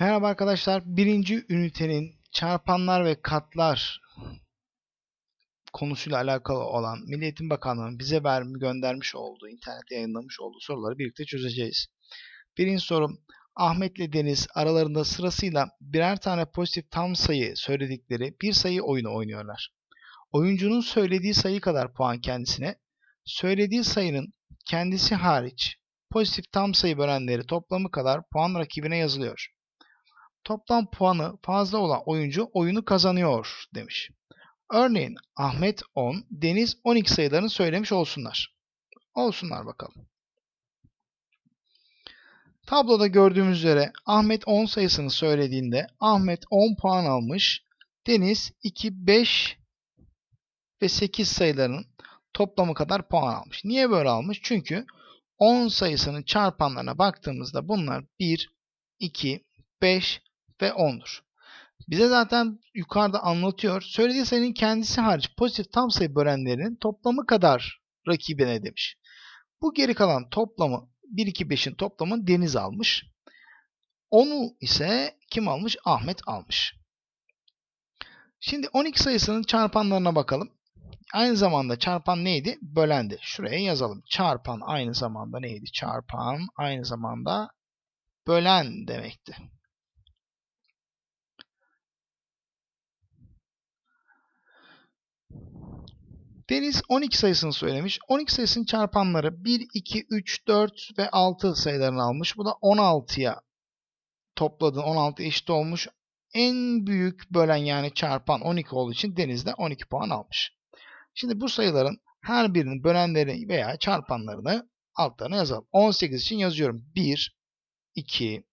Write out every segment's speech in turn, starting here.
Merhaba arkadaşlar. Birinci ünitenin çarpanlar ve katlar konusuyla alakalı olan Milli Eğitim Bakanlığı'nın bize ver, göndermiş olduğu, internette yayınlamış olduğu soruları birlikte çözeceğiz. Birinci sorum, Ahmet ile Deniz aralarında sırasıyla birer tane pozitif tam sayı söyledikleri bir sayı oyunu oynuyorlar. Oyuncunun söylediği sayı kadar puan kendisine, söylediği sayının kendisi hariç pozitif tam sayı bölenleri toplamı kadar puan rakibine yazılıyor. Toplam puanı fazla olan oyuncu oyunu kazanıyor demiş. Örneğin Ahmet 10, Deniz 12 sayılarını söylemiş olsunlar. Olsunlar bakalım. Tabloda gördüğümüz üzere Ahmet 10 sayısını söylediğinde Ahmet 10 puan almış. Deniz 2, 5 ve 8 sayılarının toplamı kadar puan almış. Niye böyle almış? Çünkü 10 sayısının çarpanlarına baktığımızda bunlar 1, 2, 5 ve 10'dur. Bize zaten yukarıda anlatıyor. Söylediği sayının kendisi hariç pozitif tam sayı bölenlerinin toplamı kadar rakibine demiş. Bu geri kalan toplamı 1, 2, 5'in toplamını Deniz almış. Onu ise kim almış? Ahmet almış. Şimdi 12 sayısının çarpanlarına bakalım. Aynı zamanda çarpan neydi? Bölendi. Şuraya yazalım. Çarpan aynı zamanda neydi? Çarpan aynı zamanda bölen demekti. Deniz 12 sayısını söylemiş. 12 sayısının çarpanları 1, 2, 3, 4 ve 6 sayılarını almış. Bu da 16'ya topladığın 16 eşit olmuş. En büyük bölen yani çarpan 12 olduğu için Deniz de 12 puan almış. Şimdi bu sayıların her birinin bölenleri veya çarpanlarını altlarına yazalım. 18 için yazıyorum. 1, 2,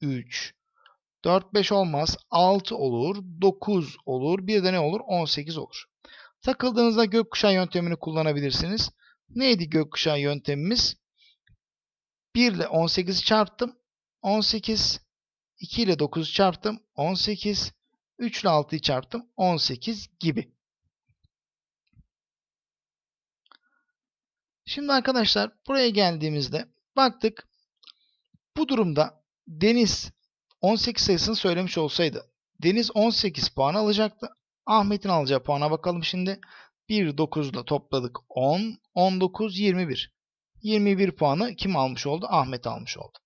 3, 4, 5 olmaz. 6 olur. 9 olur. Bir de ne olur? 18 olur. Takıldığınızda gökkuşağı yöntemini kullanabilirsiniz. Neydi gökkuşağı yöntemimiz? 1 ile 18'i çarptım. 18. 2 ile 9'u çarptım. 18. 3 ile 6'yı çarptım. 18 gibi. Şimdi arkadaşlar buraya geldiğimizde baktık. Bu durumda Deniz 18 sayısını söylemiş olsaydı Deniz 18 puan alacaktı. Ahmet'in alacağı puana bakalım şimdi. 1 9 ile topladık 10, 19, 21. 21 puanı kim almış oldu? Ahmet almış oldu.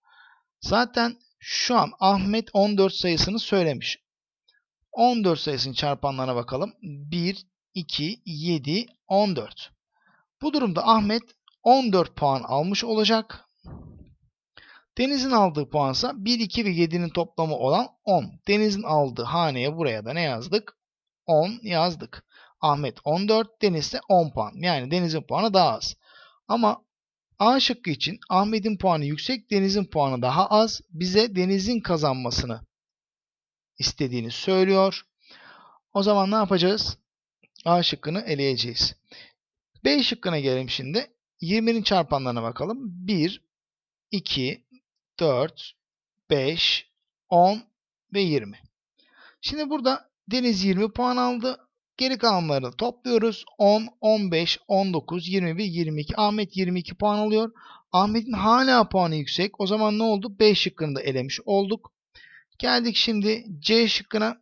Zaten şu an Ahmet 14 sayısını söylemiş. 14 sayısının çarpanlarına bakalım. 1, 2, 7, 14. Bu durumda Ahmet 14 puan almış olacak. Deniz'in aldığı puansa 1, 2 ve 7'nin toplamı olan 10. Deniz'in aldığı haneye buraya da ne yazdık? 10 yazdık. Ahmet 14, Deniz ise 10 puan. Yani Deniz'in puanı daha az. Ama A şıkkı için Ahmet'in puanı yüksek, Deniz'in puanı daha az. Bize Deniz'in kazanmasını istediğini söylüyor. O zaman ne yapacağız? A şıkkını eleyeceğiz. B şıkkına gelelim şimdi. 20'nin çarpanlarına bakalım. 1, 2, 4, 5, 10 ve 20. Şimdi burada Deniz 20 puan aldı. Geri kalanları topluyoruz. 10, 15, 19, 21, 22. Ahmet 22 puan alıyor. Ahmet'in hala puanı yüksek. O zaman ne oldu? B şıkkını da elemiş olduk. Geldik şimdi C şıkkına.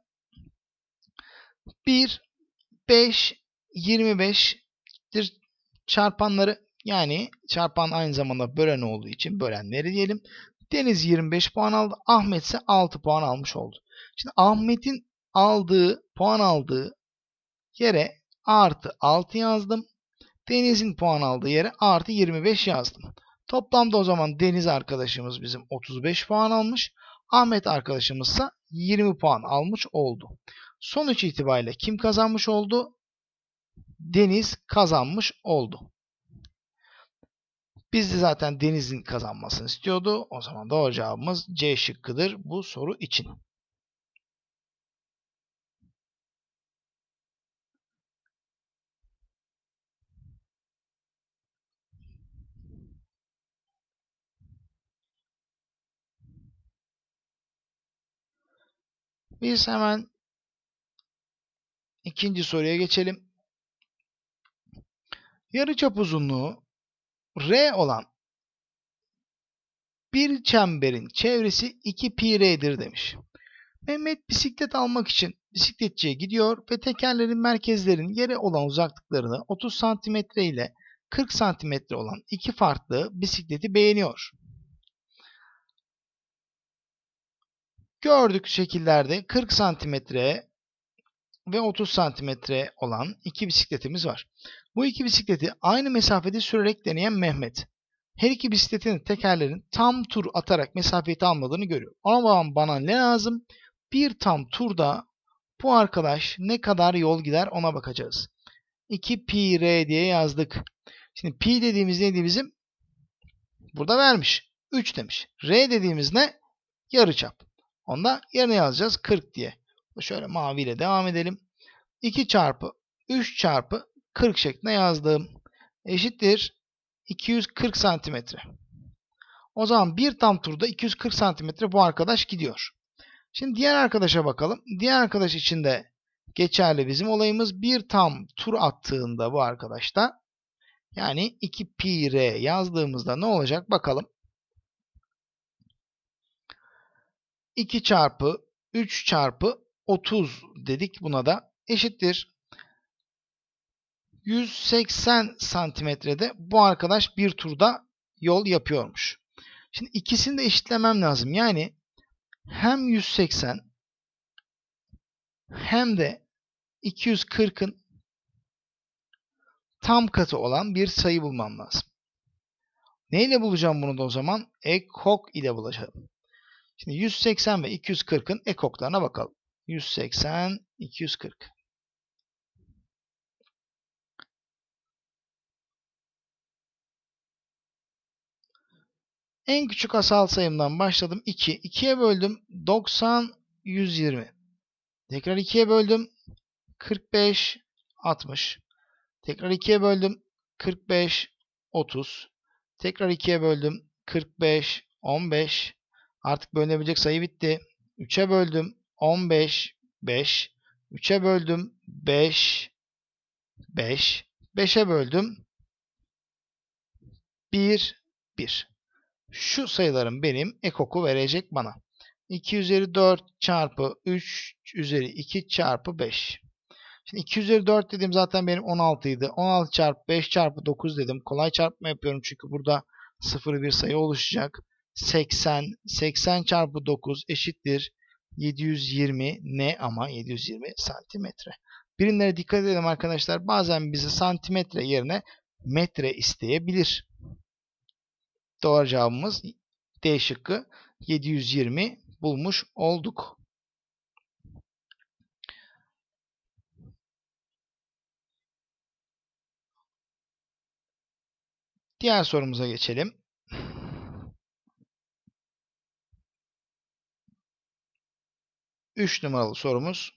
1, 5, 25 çarpanları yani çarpan aynı zamanda bölen olduğu için bölenleri diyelim. Deniz 25 puan aldı. Ahmet ise 6 puan almış oldu. Şimdi Ahmet'in aldığı, puan aldığı yere artı 6 yazdım. Deniz'in puan aldığı yere artı 25 yazdım. Toplamda o zaman Deniz arkadaşımız bizim 35 puan almış. Ahmet arkadaşımız ise 20 puan almış oldu. Sonuç itibariyle kim kazanmış oldu? Deniz kazanmış oldu. Biz de zaten Deniz'in kazanmasını istiyordu. O zaman doğru cevabımız C şıkkıdır bu soru için. Biz hemen ikinci soruya geçelim. Yarıçap uzunluğu R olan Bir çemberin çevresi 2 pi r'dir demiş. Mehmet bisiklet almak için bisikletçiye gidiyor ve tekerlerin merkezlerin yere olan uzaklıklarını 30 cm ile 40 cm olan iki farklı bisikleti beğeniyor. Gördük şekillerde 40 cm ve 30 cm olan iki bisikletimiz var. Bu iki bisikleti aynı mesafede sürerek deneyen Mehmet. Her iki bisikletin tekerlerin tam tur atarak mesafeyi almadığını görüyor. Ama bana ne lazım? Bir tam turda bu arkadaş ne kadar yol gider ona bakacağız. 2 pi r diye yazdık. Şimdi pi dediğimiz neydi bizim? Burada vermiş. 3 demiş. R dediğimiz ne? Yarıçap. Onda yerine yazacağız 40 diye. Şöyle maviyle devam edelim. 2 çarpı 3 çarpı 40 şeklinde yazdım. Eşittir 240 santimetre. O zaman bir tam turda 240 santimetre bu arkadaş gidiyor. Şimdi diğer arkadaşa bakalım. Diğer arkadaş için de geçerli bizim olayımız. Bir tam tur attığında bu arkadaşta yani 2 pi r yazdığımızda ne olacak bakalım. 2 çarpı 3 çarpı 30 dedik buna da eşittir. 180 santimetrede bu arkadaş bir turda yol yapıyormuş. Şimdi ikisini de eşitlemem lazım. Yani hem 180 hem de 240'ın tam katı olan bir sayı bulmam lazım. Neyle bulacağım bunu da o zaman? Ekok ile bulacağım. Şimdi 180 ve 240'ın ekoklarına bakalım. 180, 240. En küçük asal sayımdan başladım. 2. 2'ye böldüm. 90, 120. Tekrar 2'ye böldüm. 45, 60. Tekrar 2'ye böldüm. 45, 30. Tekrar 2'ye böldüm. 45, 15. Artık bölünebilecek sayı bitti. 3'e böldüm. 15, 5. 3'e böldüm. 5, 5. 5'e böldüm. 1, 1. Şu sayıların benim ekoku verecek bana. 2 üzeri 4 çarpı 3 üzeri 2 çarpı 5. Şimdi 2 üzeri 4 dedim zaten benim 16 idi. 16 çarpı 5 çarpı 9 dedim. Kolay çarpma yapıyorum çünkü burada sıfırı bir sayı oluşacak. 80, 80 çarpı 9 eşittir 720 ne ama 720 santimetre. Birimlere dikkat edelim arkadaşlar. Bazen bize santimetre yerine metre isteyebilir. Doğru cevabımız D şıkkı 720 bulmuş olduk. Diğer sorumuza geçelim. Üç numaralı sorumuz.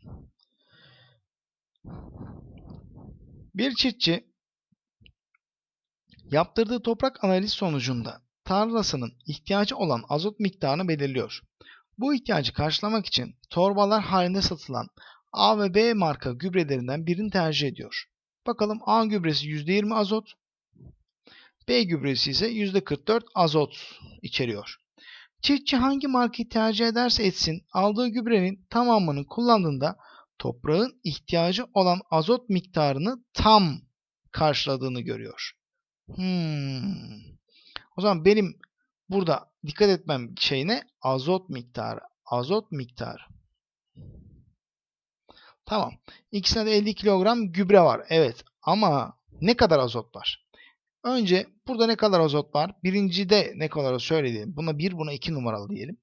Bir çiftçi yaptırdığı toprak analiz sonucunda tarlasının ihtiyacı olan azot miktarını belirliyor. Bu ihtiyacı karşılamak için torbalar halinde satılan A ve B marka gübrelerinden birini tercih ediyor. Bakalım A gübresi %20 azot, B gübresi ise %44 azot içeriyor. Çiftçi hangi markayı tercih ederse etsin aldığı gübrenin tamamını kullandığında toprağın ihtiyacı olan azot miktarını tam karşıladığını görüyor. Hmm. O zaman benim burada dikkat etmem şey ne? Azot miktarı. Azot miktarı. Tamam. İkisinde de 50 kilogram gübre var. Evet. Ama ne kadar azot var? Önce burada ne kadar azot var? Birincide ne kadar söyleyelim. Buna 1 buna 2 numaralı diyelim.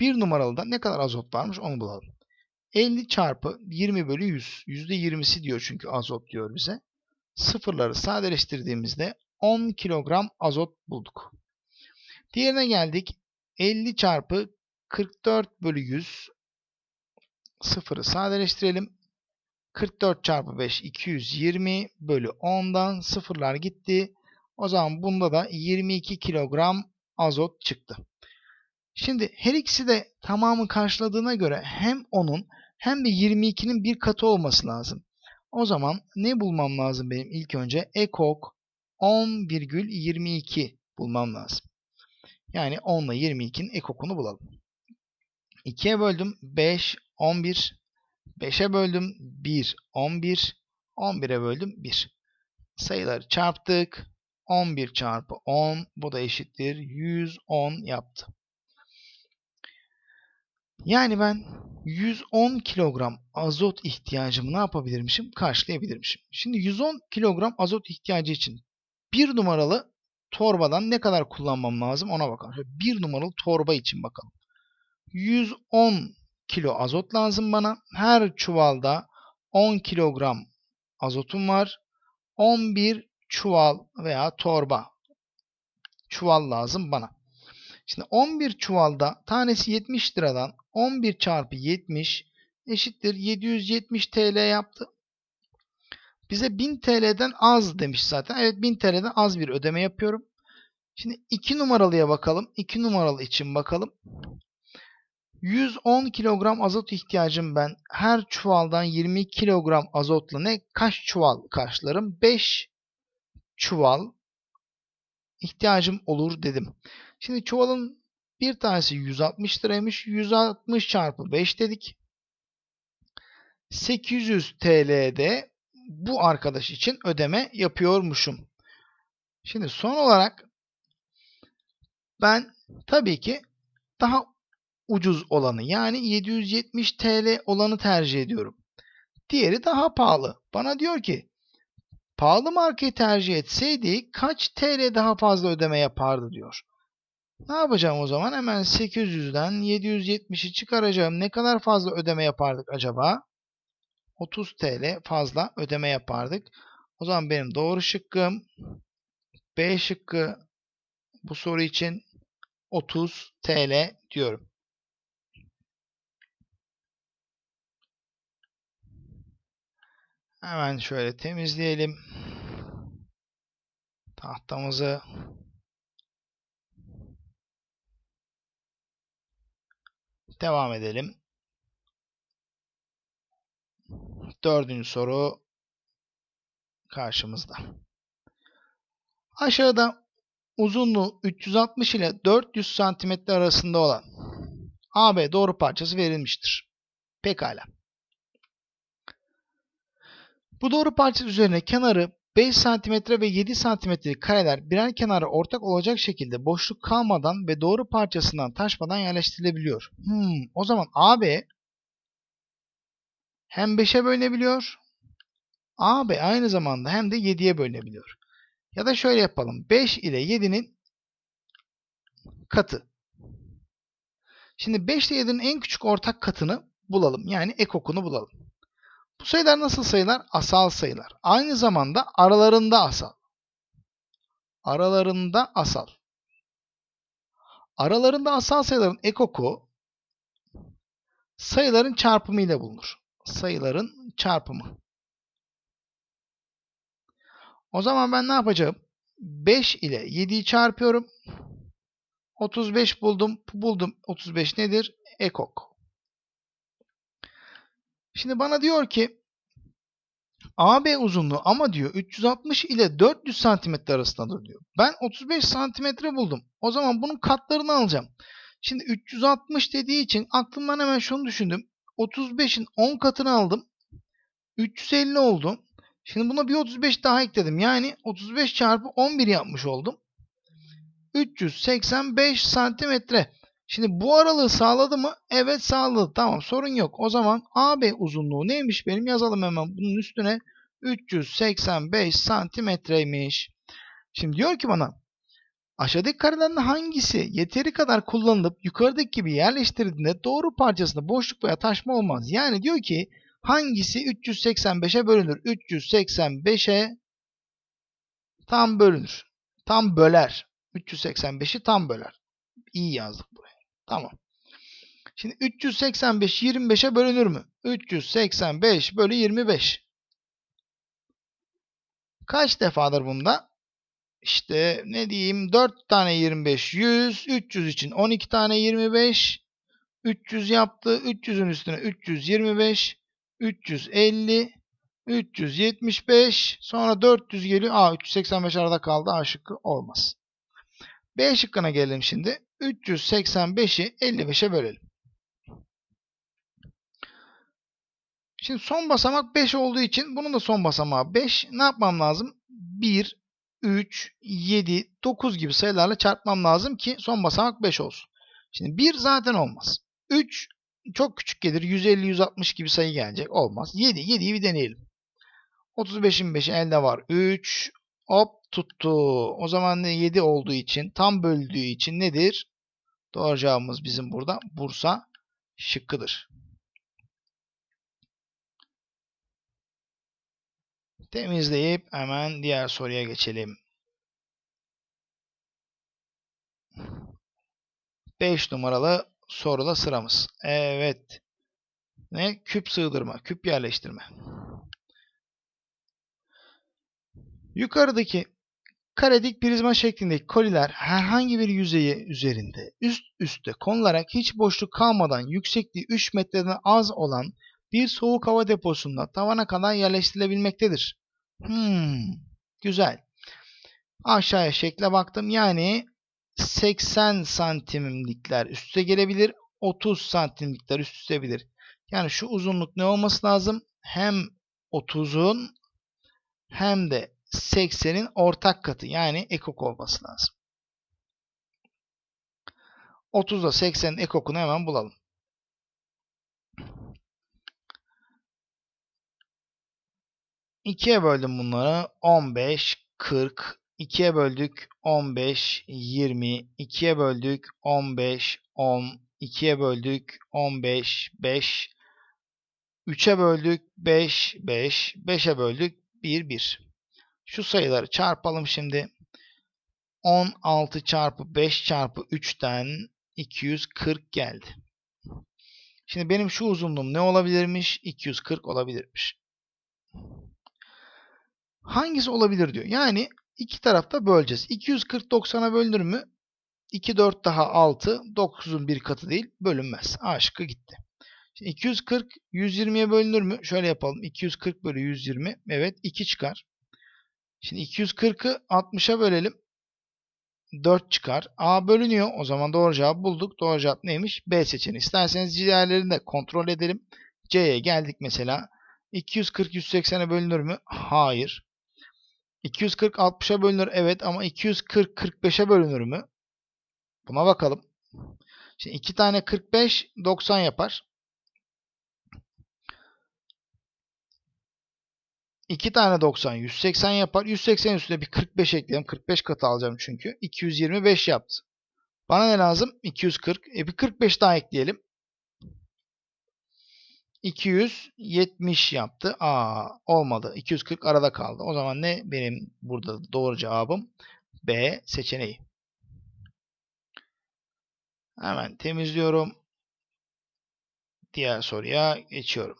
1 numaralıda ne kadar azot varmış onu bulalım. 50 çarpı 20 bölü 100. %20'si diyor çünkü azot diyor bize. Sıfırları sadeleştirdiğimizde 10 kilogram azot bulduk. Diğerine geldik. 50 çarpı 44 bölü 100 sıfırı sadeleştirelim. 44 çarpı 5 220 bölü 10'dan sıfırlar gitti. O zaman bunda da 22 kilogram azot çıktı. Şimdi her ikisi de tamamı karşıladığına göre hem onun hem de 22'nin bir katı olması lazım. O zaman ne bulmam lazım benim ilk önce? Ekok 10,22 bulmam lazım. Yani 10 ile 22'nin ekokunu bulalım. 2'ye böldüm 5, 11. 5'e böldüm 1, 11. 11'e böldüm 1. Sayıları çarptık. 11 çarpı 10 bu da eşittir 110 yaptı. Yani ben 110 kilogram azot ihtiyacımı ne yapabilirmişim? Karşılayabilirmişim. Şimdi 110 kilogram azot ihtiyacı için bir numaralı torbadan ne kadar kullanmam lazım ona bakalım. Bir numaralı torba için bakalım. 110 kilo azot lazım bana. Her çuvalda 10 kilogram azotum var. 11 çuval veya torba çuval lazım bana. Şimdi 11 çuvalda tanesi 70 liradan 11 çarpı 70 eşittir 770 TL yaptı. Bize 1000 TL'den az demiş zaten. Evet 1000 TL'den az bir ödeme yapıyorum. Şimdi 2 numaralıya bakalım. 2 numaralı için bakalım. 110 kilogram azot ihtiyacım ben. Her çuvaldan 20 kilogram azotla ne kaç çuval karşılarım? 5 çuval ihtiyacım olur dedim. Şimdi çuvalın bir tanesi 160 liraymış. 160 çarpı 5 dedik. 800 TL'de bu arkadaş için ödeme yapıyormuşum. Şimdi son olarak ben tabii ki daha ucuz olanı yani 770 TL olanı tercih ediyorum. Diğeri daha pahalı. Bana diyor ki pahalı markayı tercih etseydi kaç TL daha fazla ödeme yapardı diyor. Ne yapacağım o zaman? Hemen 800'den 770'i çıkaracağım. Ne kadar fazla ödeme yapardık acaba? 30 TL fazla ödeme yapardık. O zaman benim doğru şıkkım B şıkkı bu soru için 30 TL diyorum. Hemen şöyle temizleyelim. Tahtamızı devam edelim. Dördüncü soru karşımızda. Aşağıda uzunluğu 360 ile 400 cm arasında olan AB doğru parçası verilmiştir. Pekala. Bu doğru parça üzerine kenarı 5 cm ve 7 cm'lik kareler birer kenara ortak olacak şekilde boşluk kalmadan ve doğru parçasından taşmadan yerleştirilebiliyor. Hmm, o zaman AB hem 5'e bölünebiliyor. AB aynı zamanda hem de 7'ye bölünebiliyor. Ya da şöyle yapalım. 5 ile 7'nin katı. Şimdi 5 ile 7'nin en küçük ortak katını bulalım. Yani ekokunu bulalım. Bu sayılar nasıl sayılar? Asal sayılar. Aynı zamanda aralarında asal. Aralarında asal. Aralarında asal sayıların ekoku sayıların çarpımı ile bulunur. Sayıların çarpımı. O zaman ben ne yapacağım? 5 ile 7'yi çarpıyorum. 35 buldum. Buldum. 35 nedir? Ekok. Şimdi bana diyor ki AB uzunluğu ama diyor 360 ile 400 santimetre arasındadır diyor. Ben 35 santimetre buldum. O zaman bunun katlarını alacağım. Şimdi 360 dediği için aklımdan hemen şunu düşündüm. 35'in 10 katını aldım. 350 oldu. Şimdi buna bir 35 daha ekledim. Yani 35 çarpı 11 yapmış oldum. 385 santimetre. Şimdi bu aralığı sağladı mı? Evet sağladı. Tamam sorun yok. O zaman AB uzunluğu neymiş benim? Yazalım hemen bunun üstüne. 385 santimetreymiş. Şimdi diyor ki bana aşağıdaki karelerden hangisi yeteri kadar kullanılıp yukarıdaki gibi yerleştirildiğinde doğru parçasında boşluk veya taşma olmaz. Yani diyor ki hangisi 385'e bölünür? 385'e tam bölünür. Tam böler. 385'i tam böler. İyi yazdık buraya. Tamam. Şimdi 385 25'e bölünür mü? 385 bölü 25. Kaç defadır bunda? İşte ne diyeyim 4 tane 25 100 300 için 12 tane 25 300 yaptı. 300'ün üstüne 325 350 375 sonra 400 geliyor. Aa 385 arada kaldı. A şıkkı olmaz. B şıkkına gelelim şimdi. 385'i 55'e bölelim. Şimdi son basamak 5 olduğu için bunun da son basamağı 5. Ne yapmam lazım? 1, 3, 7, 9 gibi sayılarla çarpmam lazım ki son basamak 5 olsun. Şimdi 1 zaten olmaz. 3 çok küçük gelir. 150, 160 gibi sayı gelecek. Olmaz. 7, 7'yi bir deneyelim. 35'in 5'i elde var. 3, hop tuttu. O zaman ne 7 olduğu için, tam böldüğü için nedir? Doğru cevabımız bizim burada Bursa şıkkıdır. Temizleyip hemen diğer soruya geçelim. 5 numaralı soruda sıramız. Evet. Ne? Küp sığdırma, küp yerleştirme. Yukarıdaki karedik prizma şeklindeki koliler herhangi bir yüzeyi üzerinde üst üste konularak hiç boşluk kalmadan yüksekliği 3 metreden az olan bir soğuk hava deposunda tavana kadar yerleştirilebilmektedir. Hmm, güzel. Aşağıya şekle baktım. Yani 80 santimlikler üste gelebilir. 30 santimlikler üst üste gelir. Yani şu uzunluk ne olması lazım? Hem 30'un hem de 80'in ortak katı yani ekok olması lazım. 30 ile 80'in ekokunu hemen bulalım. 2'ye böldüm bunları. 15, 40. 2'ye böldük 15, 20. 2'ye böldük 15, 10. 2'ye böldük 15, 5. 3'e böldük 5, 5. 5'e böldük 1, 1. Şu sayıları çarpalım şimdi. 16 çarpı 5 çarpı 3'ten 240 geldi. Şimdi benim şu uzunluğum ne olabilirmiş? 240 olabilirmiş. Hangisi olabilir diyor. Yani iki tarafta böleceğiz. 240 90'a bölünür mü? 2 4 daha 6. 9'un bir katı değil. Bölünmez. A şıkkı gitti. Şimdi 240 120'ye bölünür mü? Şöyle yapalım. 240 bölü 120. Evet 2 çıkar. Şimdi 240'ı 60'a bölelim. 4 çıkar. A bölünüyor. O zaman doğru cevap bulduk. Doğru cevap neymiş? B seçeneği. İsterseniz diğerlerini de kontrol edelim. C'ye geldik mesela. 240 180'e bölünür mü? Hayır. 240 60'a bölünür evet ama 240 45'e bölünür mü? Buna bakalım. Şimdi 2 tane 45 90 yapar. 2 tane 90 180 yapar. 180 üstüne bir 45 ekleyelim. 45 katı alacağım çünkü. 225 yaptı. Bana ne lazım? 240. E bir 45 daha ekleyelim. 270 yaptı. Aa olmadı. 240 arada kaldı. O zaman ne benim burada doğru cevabım? B seçeneği. Hemen temizliyorum. Diğer soruya geçiyorum.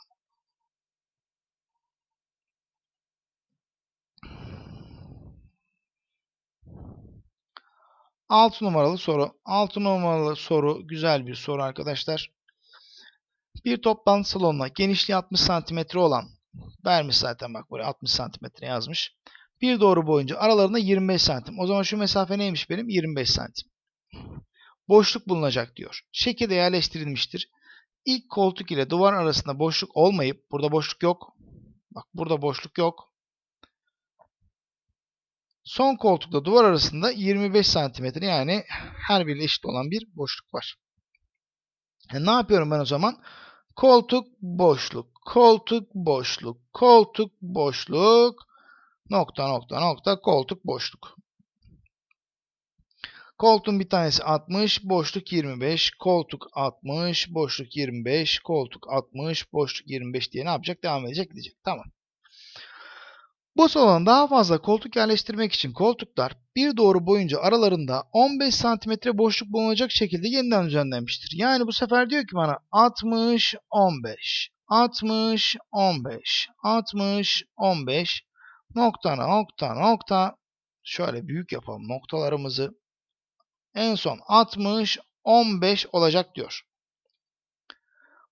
Altı numaralı soru. Altı numaralı soru güzel bir soru arkadaşlar. Bir toplantı salonuna genişliği 60 cm olan vermiş zaten bak buraya 60 cm yazmış. Bir doğru boyunca aralarında 25 cm. O zaman şu mesafe neymiş benim? 25 cm. Boşluk bulunacak diyor. Şekilde yerleştirilmiştir. İlk koltuk ile duvar arasında boşluk olmayıp burada boşluk yok. Bak burada boşluk yok. Son koltukla duvar arasında 25 cm yani her biri eşit olan bir boşluk var. E ne yapıyorum ben o zaman? Koltuk boşluk, koltuk boşluk, koltuk boşluk, nokta nokta nokta koltuk boşluk. Koltuğun bir tanesi 60, boşluk 25, koltuk 60, boşluk 25, koltuk 60, boşluk 25 diye ne yapacak? Devam edecek gidecek. Tamam. Bu salona daha fazla koltuk yerleştirmek için koltuklar bir doğru boyunca aralarında 15 cm boşluk bulunacak şekilde yeniden düzenlenmiştir. Yani bu sefer diyor ki bana 60 15 60 15 60 15 nokta nokta nokta şöyle büyük yapalım noktalarımızı. En son 60 15 olacak diyor.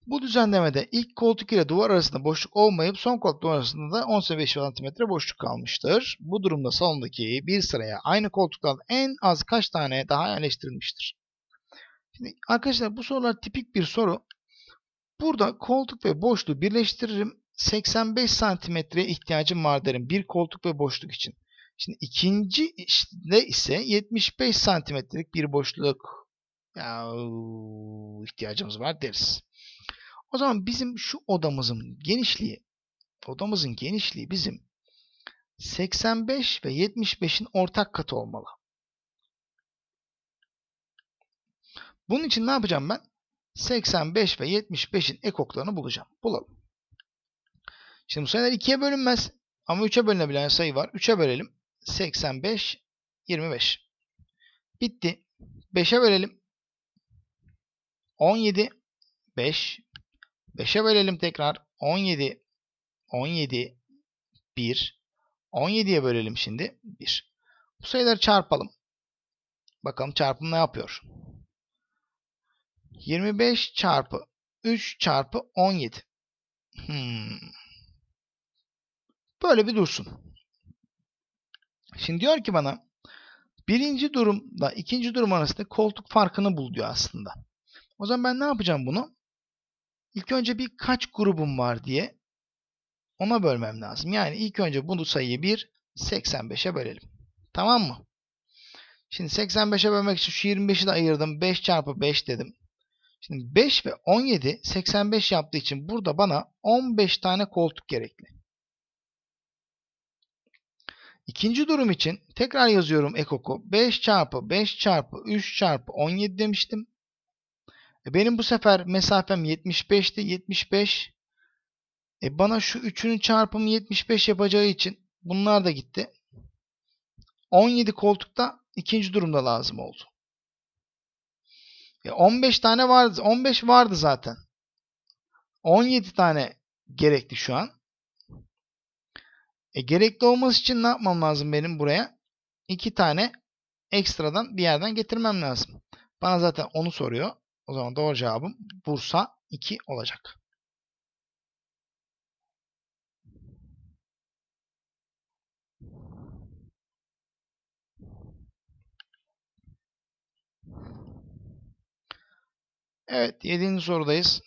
Bu düzenlemede ilk koltuk ile duvar arasında boşluk olmayıp son koltuk duvar arasında da 18 cm boşluk kalmıştır. Bu durumda salondaki bir sıraya aynı koltuklardan en az kaç tane daha yerleştirilmiştir? Şimdi arkadaşlar bu sorular tipik bir soru. Burada koltuk ve boşluğu birleştiririm. 85 santimetreye ihtiyacım var derim bir koltuk ve boşluk için. Şimdi ikinci de ise 75 santimetrelik bir boşluk ya, ihtiyacımız var deriz. O zaman bizim şu odamızın genişliği, odamızın genişliği bizim 85 ve 75'in ortak katı olmalı. Bunun için ne yapacağım ben? 85 ve 75'in ekoklarını bulacağım. Bulalım. Şimdi bu sayılar 2'ye bölünmez. Ama 3'e bölünebilen sayı var. 3'e bölelim. 85, 25. Bitti. 5'e bölelim. 17, 5. 5'e bölelim tekrar. 17, 17, 1. 17'ye bölelim şimdi. 1. Bu sayıları çarpalım. Bakalım çarpım ne yapıyor? 25 çarpı 3 çarpı 17. Hmm. Böyle bir dursun. Şimdi diyor ki bana birinci durumla ikinci durum arasında koltuk farkını bul diyor aslında. O zaman ben ne yapacağım bunu? İlk önce bir kaç grubum var diye ona bölmem lazım. Yani ilk önce bunu sayıyı 1 85'e bölelim. Tamam mı? Şimdi 85'e bölmek için şu 25'i de ayırdım. 5 çarpı 5 dedim. Şimdi 5 ve 17 85 yaptığı için burada bana 15 tane koltuk gerekli. İkinci durum için tekrar yazıyorum ekoku. 5 çarpı 5 çarpı 3 çarpı 17 demiştim. E benim bu sefer mesafem 75'ti. 75. E bana şu üçünün çarpımı 75 yapacağı için bunlar da gitti. 17 koltukta ikinci durumda lazım oldu. E 15 tane vardı. 15 vardı zaten. 17 tane gerekli şu an. E, gerekli olması için ne yapmam lazım benim buraya? 2 tane ekstradan bir yerden getirmem lazım. Bana zaten onu soruyor. O zaman doğru cevabım Bursa 2 olacak. Evet, 7. sorudayız.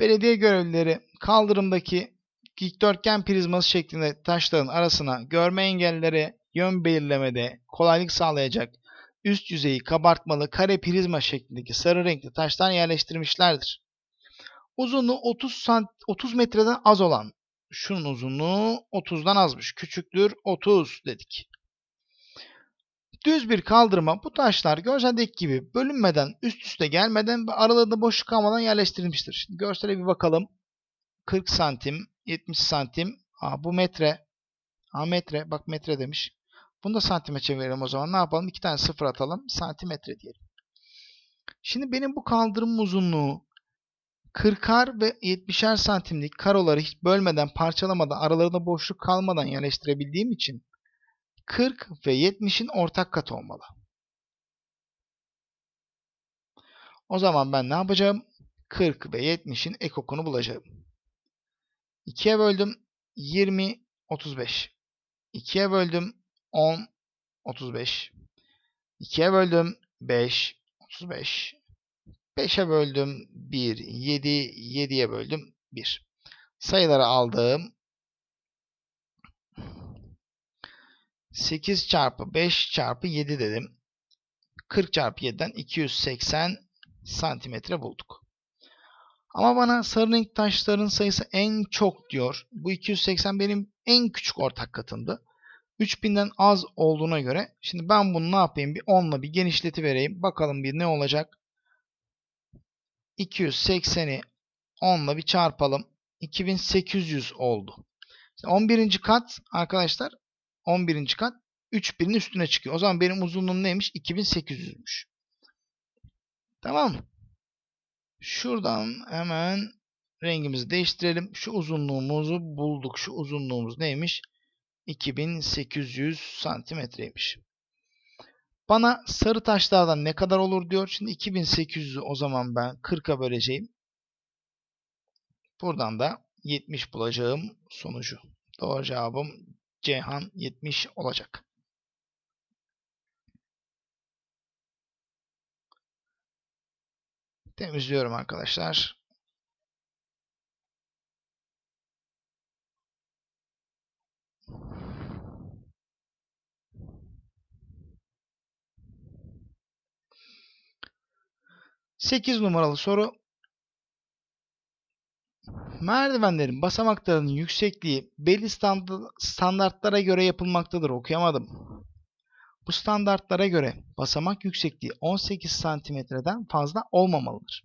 Belediye görevlileri kaldırımdaki dikdörtgen prizması şeklinde taşların arasına görme engelleri yön belirlemede kolaylık sağlayacak üst yüzeyi kabartmalı kare prizma şeklindeki sarı renkli taşlar yerleştirmişlerdir. Uzunluğu 30 sant 30 metreden az olan şunun uzunluğu 30'dan azmış. Küçüktür 30 dedik. Düz bir kaldırıma bu taşlar görseldeki gibi bölünmeden, üst üste gelmeden ve aralarında boşluk kalmadan yerleştirilmiştir. Şimdi görsele bir bakalım. 40 santim, 70 santim. Aa, bu metre. Aa, metre. Bak metre demiş. Bunu da santime çevirelim o zaman. Ne yapalım? İki tane sıfır atalım. Santimetre diyelim. Şimdi benim bu kaldırım uzunluğu 40'ar ve 70'er santimlik karoları hiç bölmeden, parçalamadan, aralarında boşluk kalmadan yerleştirebildiğim için 40 ve 70'in ortak katı olmalı. O zaman ben ne yapacağım? 40 ve 70'in ekokunu bulacağım. 2'ye böldüm 20, 35. 2'ye böldüm 10, 35. 2'ye böldüm 5, 35. 5'e böldüm 1, 7, 7'ye böldüm 1. Sayıları aldım. 8 çarpı 5 çarpı 7 dedim. 40 çarpı 7'den 280 santimetre bulduk. Ama bana sarı renk taşların sayısı en çok diyor. Bu 280 benim en küçük ortak katımdı. 3000'den az olduğuna göre şimdi ben bunu ne yapayım? Bir 10'la bir genişleti vereyim. Bakalım bir ne olacak? 280'i 10'la bir çarpalım. 2800 oldu. 11. kat arkadaşlar 11. kat 3000'in üstüne çıkıyor. O zaman benim uzunluğum neymiş? 2800'müş. Tamam mı? Şuradan hemen rengimizi değiştirelim. Şu uzunluğumuzu bulduk. Şu uzunluğumuz neymiş? 2800 santimetreymiş. Bana sarı taşlardan ne kadar olur diyor. Şimdi 2800'ü o zaman ben 40'a böleceğim. Buradan da 70 bulacağım sonucu. Doğru cevabım Ceyhan 70 olacak. Temizliyorum arkadaşlar. Sekiz numaralı soru. Merdivenlerin basamaklarının yüksekliği belli standartlara göre yapılmaktadır. Okuyamadım. Bu standartlara göre basamak yüksekliği 18 santimetreden fazla olmamalıdır.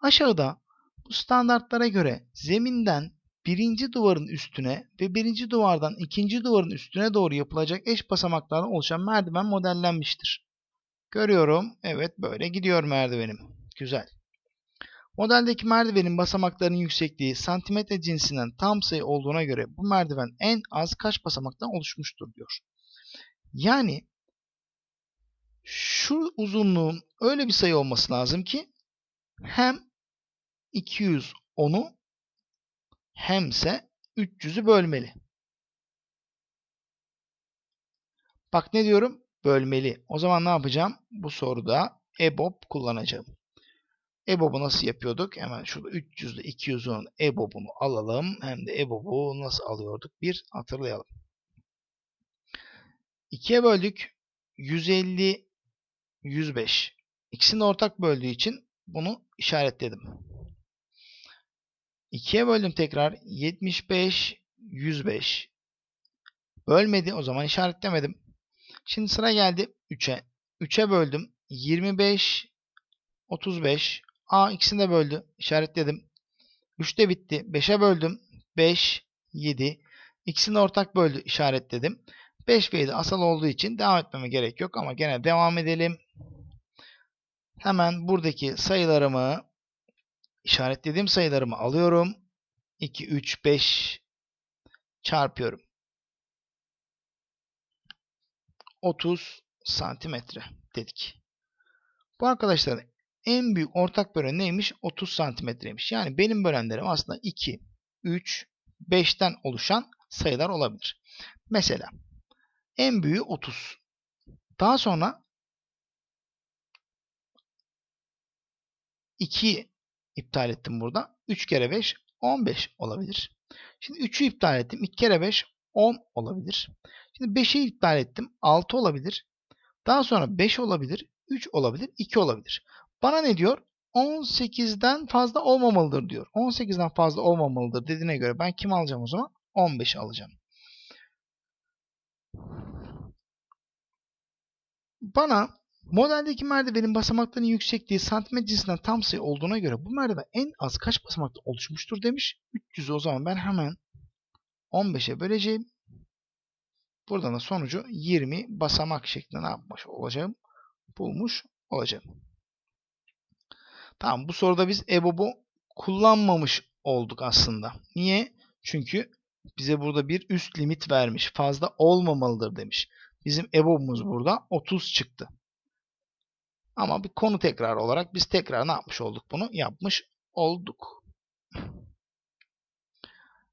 Aşağıda bu standartlara göre zeminden birinci duvarın üstüne ve birinci duvardan ikinci duvarın üstüne doğru yapılacak eş basamaklardan oluşan merdiven modellenmiştir. Görüyorum. Evet böyle gidiyor merdivenim. Güzel. Modeldeki merdivenin basamaklarının yüksekliği santimetre cinsinden tam sayı olduğuna göre bu merdiven en az kaç basamaktan oluşmuştur diyor. Yani şu uzunluğun öyle bir sayı olması lazım ki hem 210'u hemse 300'ü bölmeli. Bak ne diyorum? Bölmeli. O zaman ne yapacağım? Bu soruda EBOB kullanacağım. EBOB'u nasıl yapıyorduk? Hemen şurada 300 ile 210'un EBOB'unu alalım. Hem de EBOB'u nasıl alıyorduk? Bir hatırlayalım. 2'ye böldük. 150, 105. İkisini ortak böldüğü için bunu işaretledim. 2'ye böldüm tekrar. 75, 105. Bölmedi. O zaman işaretlemedim. Şimdi sıra geldi 3'e. 3'e böldüm. 25, 35. A ikisini de böldü. İşaretledim. 3'te bitti. 5'e böldüm. 5, 7. İkisini ortak böldü. İşaretledim. 5 ve 7 asal olduğu için devam etmeme gerek yok. Ama gene devam edelim. Hemen buradaki sayılarımı işaretlediğim sayılarımı alıyorum. 2, 3, 5 çarpıyorum. 30 santimetre dedik. Bu arkadaşların en büyük ortak bölen neymiş? 30 santimetreymiş. Yani benim bölenlerim aslında 2, 3, 5'ten oluşan sayılar olabilir. Mesela en büyüğü 30. Daha sonra 2 iptal ettim burada. 3 kere 5 15 olabilir. Şimdi 3'ü iptal ettim. 2 kere 5 10 olabilir. Şimdi 5'i iptal ettim. 6 olabilir. Daha sonra 5 olabilir. 3 olabilir. 2 olabilir. Bana ne diyor? 18'den fazla olmamalıdır diyor. 18'den fazla olmamalıdır dediğine göre ben kim alacağım o zaman? 15 alacağım. Bana modeldeki merdivenin basamaklarının yüksekliği santimetre cinsinden tam sayı olduğuna göre bu merdiven en az kaç basamakta oluşmuştur demiş. 300'ü o zaman ben hemen 15'e böleceğim. Buradan da sonucu 20 basamak şeklinde ne yapmış olacağım? Bulmuş olacağım. Tamam bu soruda biz EBOB'u kullanmamış olduk aslında. Niye? Çünkü bize burada bir üst limit vermiş. Fazla olmamalıdır demiş. Bizim EBOB'umuz burada 30 çıktı. Ama bir konu tekrar olarak biz tekrar ne yapmış olduk bunu? Yapmış olduk.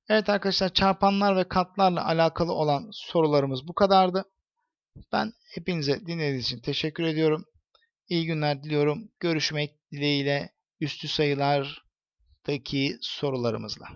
Evet arkadaşlar çarpanlar ve katlarla alakalı olan sorularımız bu kadardı. Ben hepinize dinlediğiniz için teşekkür ediyorum. İyi günler diliyorum. Görüşmek dileğiyle üstü sayılardaki sorularımızla.